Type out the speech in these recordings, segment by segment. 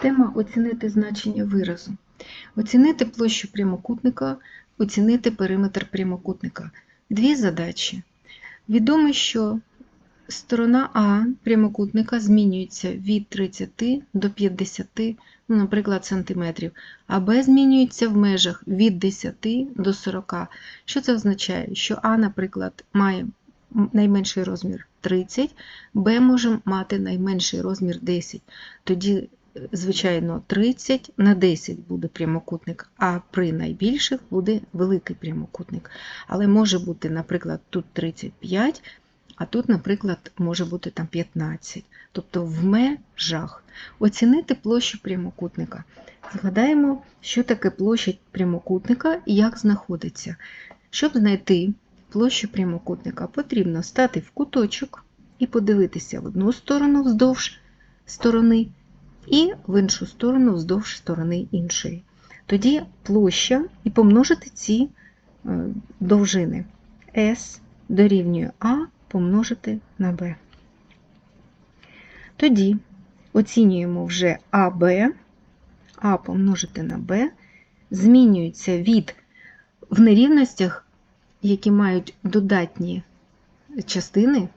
Тема оцінити значення виразу. Оцінити площу прямокутника, оцінити периметр прямокутника. Дві задачі. Відомо, що сторона А прямокутника змінюється від 30 до 50, ну, наприклад, сантиметрів, а Б змінюється в межах від 10 до 40. Що це означає? Що А, наприклад, має найменший розмір 30, Б може мати найменший розмір 10. Тоді звичайно, 30 на 10 буде прямокутник, а при найбільших буде великий прямокутник. Але може бути, наприклад, тут 35, а тут, наприклад, може бути там 15. Тобто в межах оцінити площу прямокутника. Згадаємо, що таке площа прямокутника і як знаходиться. Щоб знайти площу прямокутника, потрібно стати в куточок і подивитися в одну сторону вздовж сторони і в іншу сторону вздовж сторони іншої. Тоді площа і помножити ці е, довжини S дорівнює А помножити на Б. Тоді оцінюємо вже АБ, А помножити на Б, змінюється від в нерівностях, які мають додатні частини,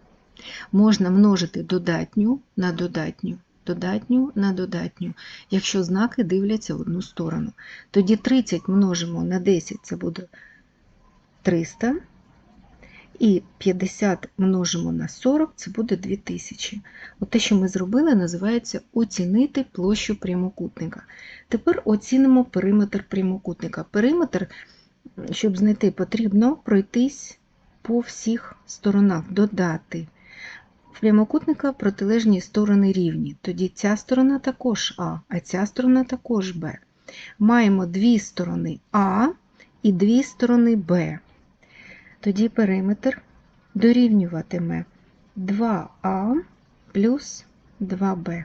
можна множити додатню на додатню додатню на додатню, якщо знаки дивляться в одну сторону. Тоді 30 множимо на 10 це буде 300. І 50 множимо на 40 це буде 2000. От те, що ми зробили, називається оцінити площу прямокутника. Тепер оцінимо периметр прямокутника. Периметр, щоб знайти, потрібно пройтись по всіх сторонах, додати прямокутника протилежні сторони рівні. Тоді ця сторона також А, а ця сторона також Б. Маємо дві сторони А і дві сторони Б. Тоді периметр дорівнюватиме 2А плюс 2Б.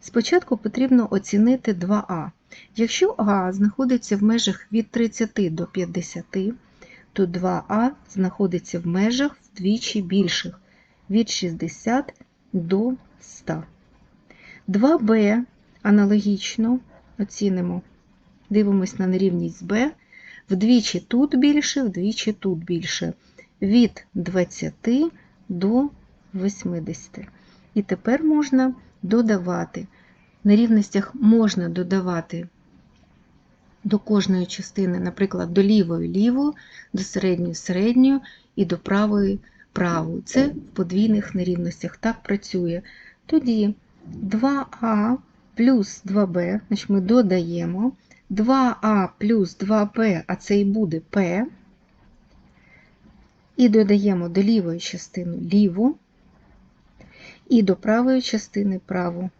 Спочатку потрібно оцінити 2А. Якщо А знаходиться в межах від 30 до 50, то 2А знаходиться в межах вдвічі більших від 60 до 100. 2b аналогічно оцінимо, дивимось на нерівність b, вдвічі тут більше, вдвічі тут більше, від 20 до 80. І тепер можна додавати. На рівностях можна додавати до кожної частини, наприклад, до лівої ліву, до середньої середньою і до правої праву. Це в подвійних нерівностях так працює. Тоді 2а плюс 2b, значить ми додаємо 2а плюс 2b, а це і буде p, і додаємо до лівої частини ліву, і до правої частини праву.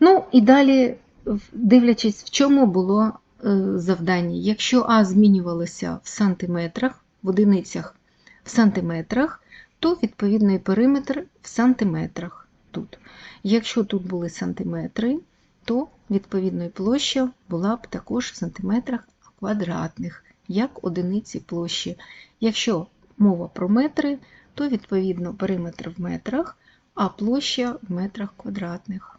Ну, і далі, дивлячись, в чому було е, завдання. Якщо А змінювалося в сантиметрах, в одиницях в сантиметрах, то відповідно і периметр в сантиметрах тут. Якщо тут були сантиметри, то відповідно площа була б також в сантиметрах квадратних, як одиниці площі. Якщо мова про метри, то відповідно периметр в метрах, а площа в метрах квадратних.